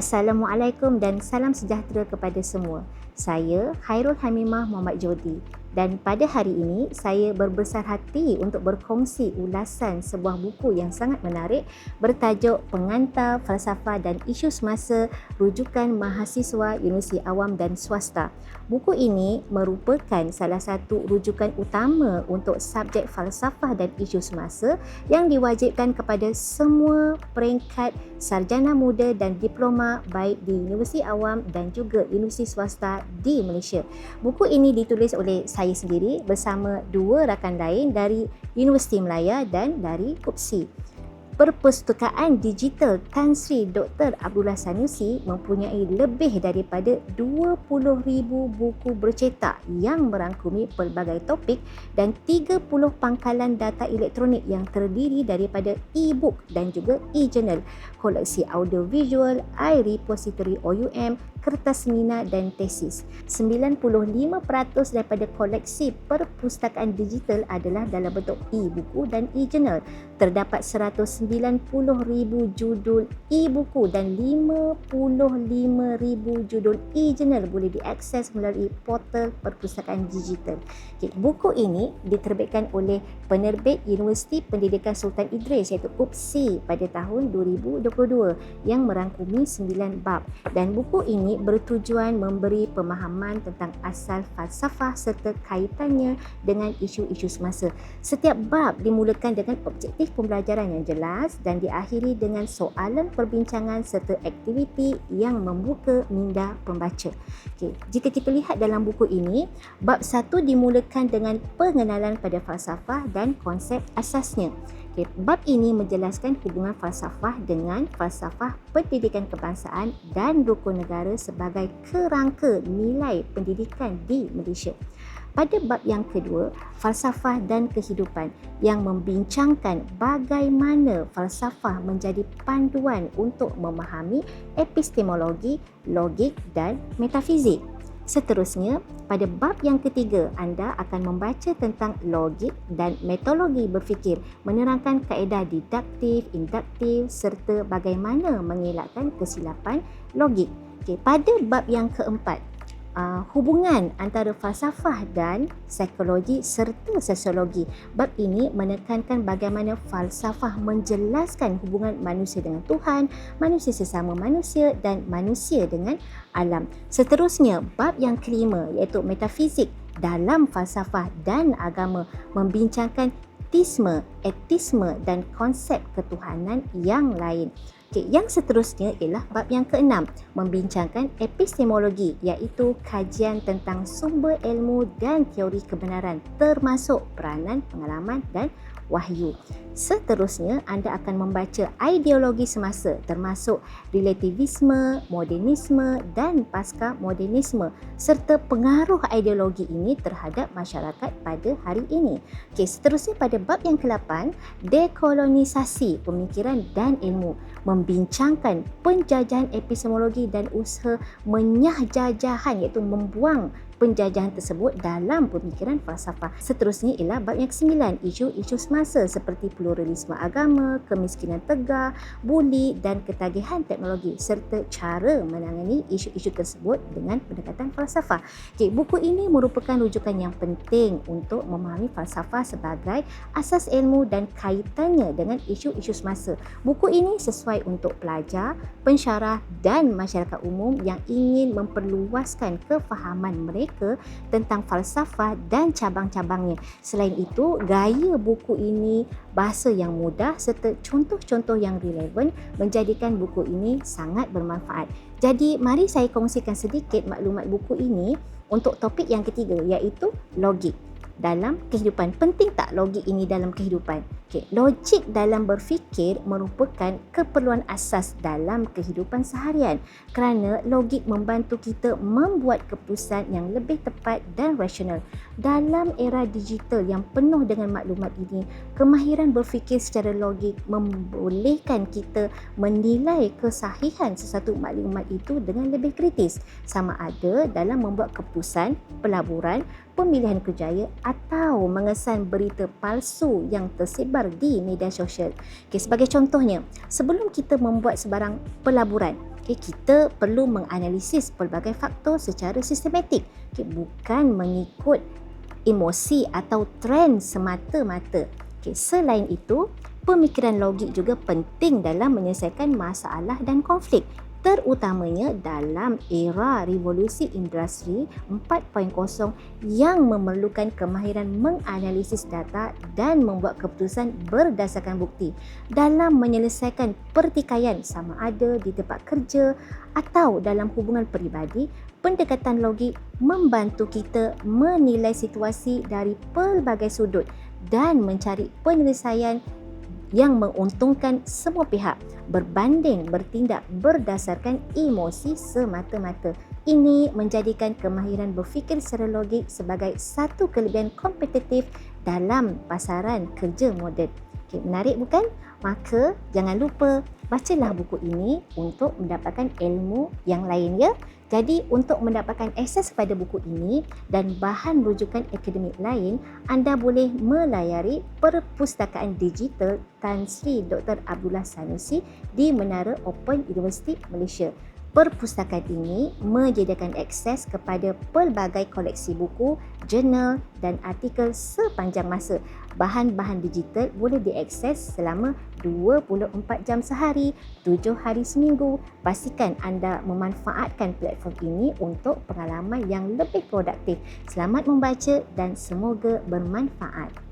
Assalamualaikum dan salam sejahtera kepada semua. Saya Khairul Hamimah Muhammad Jodi dan pada hari ini saya berbesar hati untuk berkongsi ulasan sebuah buku yang sangat menarik bertajuk Pengantar Falsafah dan Isu Semasa rujukan mahasiswa Universiti Awam dan Swasta. Buku ini merupakan salah satu rujukan utama untuk subjek falsafah dan isu semasa yang diwajibkan kepada semua peringkat sarjana muda dan diploma baik di Universiti Awam dan juga Universiti Swasta di Malaysia. Buku ini ditulis oleh saya sendiri bersama dua rakan lain dari Universiti Melaya dan dari KUPSI. Perpustakaan Digital Tan Sri Dr. Abdullah Sanusi mempunyai lebih daripada 20,000 buku bercetak yang merangkumi pelbagai topik dan 30 pangkalan data elektronik yang terdiri daripada e-book dan juga e-journal, koleksi audio-visual, iRepository OUM, kertas minat dan tesis. 95% daripada koleksi perpustakaan digital adalah dalam bentuk e-buku dan e-journal. Terdapat 190,000 judul e-buku dan 55,000 judul e-journal boleh diakses melalui portal perpustakaan digital. Okay, buku ini diterbitkan oleh penerbit Universiti Pendidikan Sultan Idris iaitu UPSI pada tahun 2022 yang merangkumi 9 bab dan buku ini bertujuan memberi pemahaman tentang asal falsafah serta kaitannya dengan isu-isu semasa. Setiap bab dimulakan dengan objektif pembelajaran yang jelas dan diakhiri dengan soalan perbincangan serta aktiviti yang membuka minda pembaca. Okay. Jika kita lihat dalam buku ini, bab satu dimulakan dengan pengenalan pada falsafah dan konsep asasnya. Okay, bab ini menjelaskan hubungan falsafah dengan falsafah pendidikan kebangsaan dan rukun negara sebagai kerangka nilai pendidikan di Malaysia. Pada bab yang kedua, falsafah dan kehidupan yang membincangkan bagaimana falsafah menjadi panduan untuk memahami epistemologi, logik dan metafizik. Seterusnya, pada bab yang ketiga, anda akan membaca tentang logik dan metodologi berfikir, menerangkan kaedah didaktif, induktif serta bagaimana mengelakkan kesilapan logik. Okay, pada bab yang keempat, uh, hubungan antara falsafah dan psikologi serta sosiologi. Bab ini menekankan bagaimana falsafah menjelaskan hubungan manusia dengan Tuhan, manusia sesama manusia dan manusia dengan alam. Seterusnya, bab yang kelima iaitu metafizik dalam falsafah dan agama membincangkan teisme, etisme dan konsep ketuhanan yang lain. Okay, yang seterusnya ialah bab yang keenam, membincangkan epistemologi iaitu kajian tentang sumber ilmu dan teori kebenaran termasuk peranan, pengalaman dan wahyu. Seterusnya, anda akan membaca ideologi semasa termasuk relativisme, modernisme dan pasca modernisme serta pengaruh ideologi ini terhadap masyarakat pada hari ini. Okey, seterusnya pada bab yang ke-8, dekolonisasi pemikiran dan ilmu membincangkan penjajahan epistemologi dan usaha menyahjajahan iaitu membuang penjajahan tersebut dalam pemikiran falsafah. Seterusnya ialah bab yang ke-9, isu-isu semasa seperti pluralisme agama, kemiskinan tegar, buli dan ketagihan teknologi serta cara menangani isu-isu tersebut dengan pendekatan falsafah. Okay, buku ini merupakan rujukan yang penting untuk memahami falsafah sebagai asas ilmu dan kaitannya dengan isu-isu semasa. Buku ini sesuai untuk pelajar, pensyarah dan masyarakat umum yang ingin memperluaskan kefahaman mereka mereka tentang falsafah dan cabang-cabangnya. Selain itu, gaya buku ini bahasa yang mudah serta contoh-contoh yang relevan menjadikan buku ini sangat bermanfaat. Jadi, mari saya kongsikan sedikit maklumat buku ini untuk topik yang ketiga iaitu logik dalam kehidupan. Penting tak logik ini dalam kehidupan? Okay. Logik dalam berfikir merupakan keperluan asas dalam kehidupan seharian kerana logik membantu kita membuat keputusan yang lebih tepat dan rasional. Dalam era digital yang penuh dengan maklumat ini, kemahiran berfikir secara logik membolehkan kita menilai kesahihan sesuatu maklumat itu dengan lebih kritis sama ada dalam membuat keputusan, pelaburan, pemilihan kerjaya atau mengesan berita palsu yang tersebar di media sosial. Okay, sebagai contohnya, sebelum kita membuat sebarang pelaburan, Okay, kita perlu menganalisis pelbagai faktor secara sistematik. Okay, bukan mengikut emosi atau trend semata-mata. Okay, selain itu, pemikiran logik juga penting dalam menyelesaikan masalah dan konflik terutamanya dalam era revolusi industri 4.0 yang memerlukan kemahiran menganalisis data dan membuat keputusan berdasarkan bukti dalam menyelesaikan pertikaian sama ada di tempat kerja atau dalam hubungan peribadi pendekatan logik membantu kita menilai situasi dari pelbagai sudut dan mencari penyelesaian yang menguntungkan semua pihak berbanding bertindak berdasarkan emosi semata-mata. Ini menjadikan kemahiran berfikir secara logik sebagai satu kelebihan kompetitif dalam pasaran kerja moden. Okay, menarik bukan? Maka jangan lupa bacalah buku ini untuk mendapatkan ilmu yang lain ya. Jadi untuk mendapatkan akses kepada buku ini dan bahan rujukan akademik lain, anda boleh melayari Perpustakaan Digital Tan Sri Dr. Abdullah Sanusi di Menara Open University Malaysia. Perpustakaan ini menyediakan akses kepada pelbagai koleksi buku, jurnal dan artikel sepanjang masa. Bahan-bahan digital boleh diakses selama 24 jam sehari, 7 hari seminggu. Pastikan anda memanfaatkan platform ini untuk pengalaman yang lebih produktif. Selamat membaca dan semoga bermanfaat.